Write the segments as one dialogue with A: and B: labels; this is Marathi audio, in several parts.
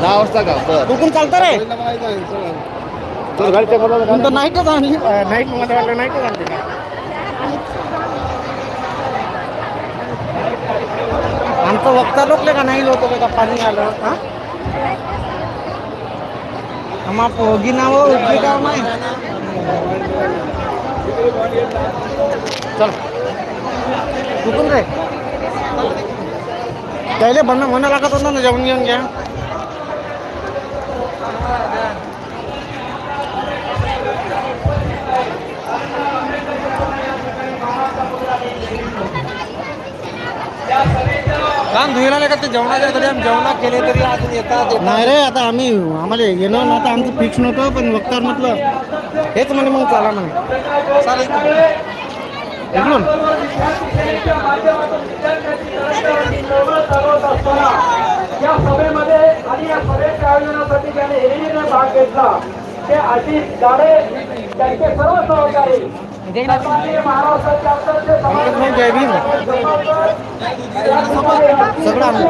A: दहा वाजता का? बरं.
B: कुकून चालतं रे. नाईटच आणली नाईटमध्ये वाटलं नाईटच आणली का आमचं वक्ता लोकले का नाही होतं का पाणी आलं हा? आम्हा पोगी नावं उठली का नाही चल. कुठून रे. त्याला म्हणणं म्हणा लागत होतं ना जेवण घेऊन घ्या.
A: काम धुईला का ते जेवणाच्या तरी आम्ही जेवणा केले तरी अजून येतात
B: नाही रे आता आम्ही आम्हाला येणं ना आता आमचं फिक्स नव्हतं पण वक्तावर म्हटलं हेच म्हणे मग चला म्हणे.
A: चालेल.
B: इकडून
C: या सभेमध्ये आणि या सभेच्या आयोजनासाठी ज्याने हिरिरीने भाग घेतला ते अजित गाडे त्यांचे सर्व सहकारी महाराष्ट्राचे
B: भाऊ जय भीम सगळं आणलं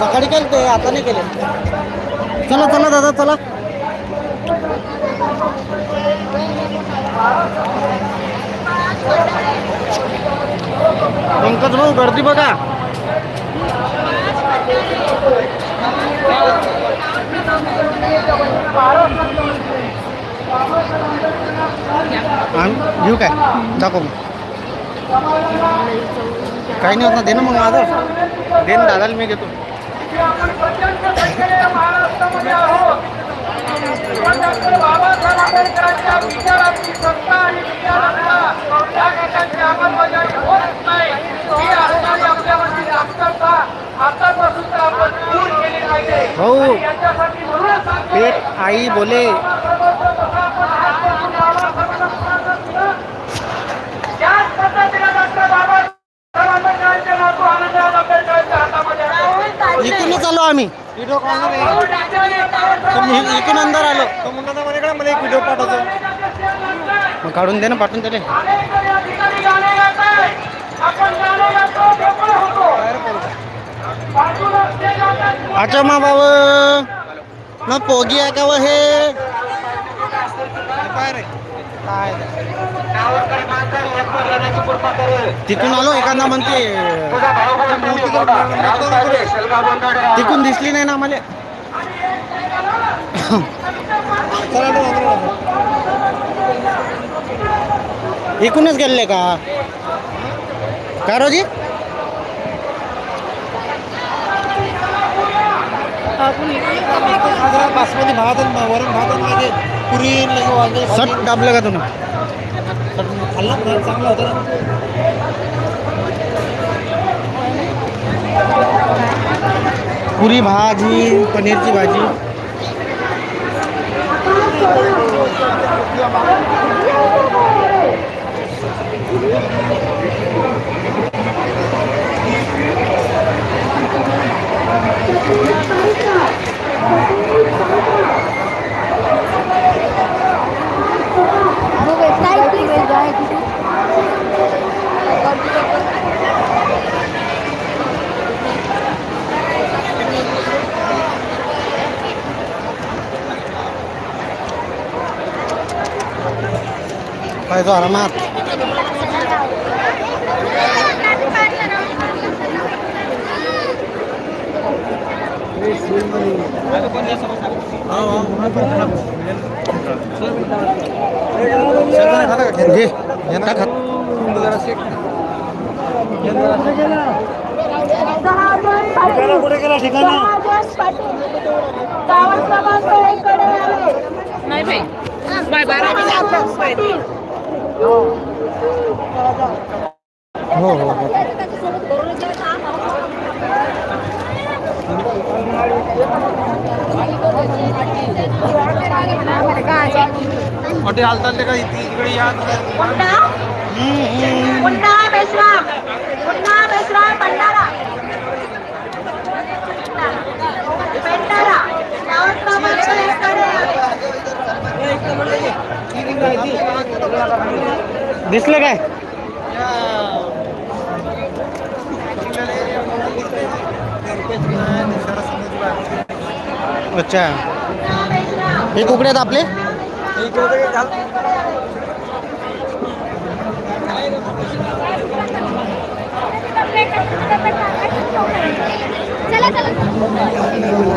B: सकाळी केलं ते आता नाही केले. चला चला दादा चला. पंकज भाऊ गर्दी बघा. घेऊ काय? दाखव मग. काही नाही होत ना दे ना मग माझं. दे ना दादाला मी घेतो.
C: आपण प्रचंड संख्येने महाराष्ट्रामध्ये आहोत. पण डॉक्टर बाबासाहेब आंबेडकरांच्या विचारांची सत्ता आणि विचारांचा त्या गटाची अंमलबजावणी होत नाही. ही असणारी आपल्यावरची जागरूकता आतापासून तर आपण दूर केली पाहिजे.
B: भाऊ
C: आणि याच्यासाठी म्हणूनच सांगतो
B: पेट आई बोले
C: त्याच पद्धतीने डॉक्टर बाबासाहेब आंबेडकरांचे नातू आनंदराव आंबेडकरांच्या हातामध्ये आहे.
B: इकडूनच आलो आम्ही.
A: व्हिडिओ
C: टाकले
B: तर मी इकडून अंदर आलो.
A: तो मुलांना माझ्याकडे मला एक व्हिडिओ पाठवतो.
B: मग काढून दे ना पाठवून त्याला.
C: अनेक या ठिकाणी गाणे गात आहे. आपण गाणे गातो ढोकळे होतो बाजूला ते गातात
B: अच्छा मा बाबा ना पोगी आहे का व हे?
A: काय रे
B: काय तिकून आलो एखादा म्हणते तिकून दिसली नाही ना आम्हाला इकूनच गेले का काय रोजी
A: जरा बासमती भात आणि वरण भात मागे पुरी लगे
B: सट दाबलं का तुम्ही
A: खाल्ला ना। चांगला होता ना।
B: पुरी भाजी पनीरची भाजी। पाहिजे आरामात घे टाक हात.
A: कुठे गेला ठिकाणा
D: गावात क्रमांक एक कडे आले नाही बाई बारा
B: हो हो हो.
A: हॉटेल हालचाल का इकडे या.
D: पुन्हा पुन्हा
C: दिसलं काय अच्छा। हे कुकडे आहेत आपले
E: चला चला।